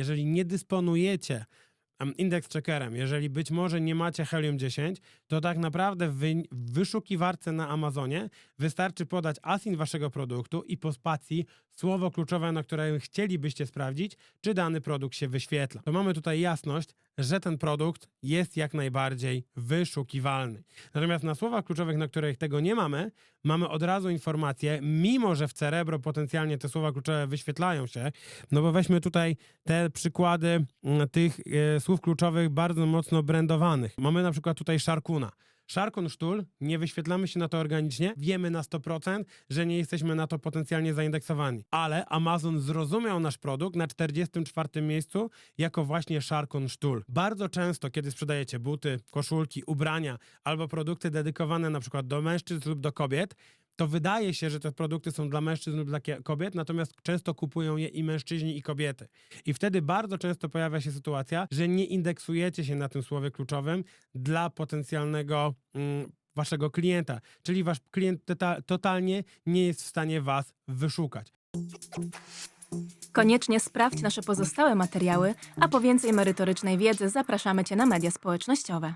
Jeżeli nie dysponujecie indeks checkerem, jeżeli być może nie macie Helium 10, to tak naprawdę w wyszukiwarce na Amazonie wystarczy podać ASIN waszego produktu i po spacji słowo kluczowe, na które chcielibyście sprawdzić, czy dany produkt się wyświetla. To mamy tutaj jasność, że ten produkt jest jak najbardziej wyszukiwalny. Natomiast na słowach kluczowych, na których tego nie mamy, mamy od razu informację, mimo że w Cerebro potencjalnie te słowa kluczowe wyświetlają się, no bo weźmy tutaj te przykłady mm, tych e, słów kluczowych bardzo mocno brandowanych. Mamy na przykład tutaj Sharkuna. Szarkun sztul, nie wyświetlamy się na to organicznie, wiemy na 100%, że nie jesteśmy na to potencjalnie zaindeksowani. Ale Amazon zrozumiał nasz produkt na 44 miejscu jako właśnie Szarkun sztul. Bardzo często, kiedy sprzedajecie buty, koszulki, ubrania albo produkty dedykowane na przykład do mężczyzn lub do kobiet, to wydaje się, że te produkty są dla mężczyzn lub dla kobiet, natomiast często kupują je i mężczyźni, i kobiety. I wtedy bardzo często pojawia się sytuacja, że nie indeksujecie się na tym słowie kluczowym dla potencjalnego mm, waszego klienta, czyli wasz klient tota- totalnie nie jest w stanie was wyszukać. Koniecznie sprawdź nasze pozostałe materiały, a po więcej merytorycznej wiedzy zapraszamy Cię na media społecznościowe.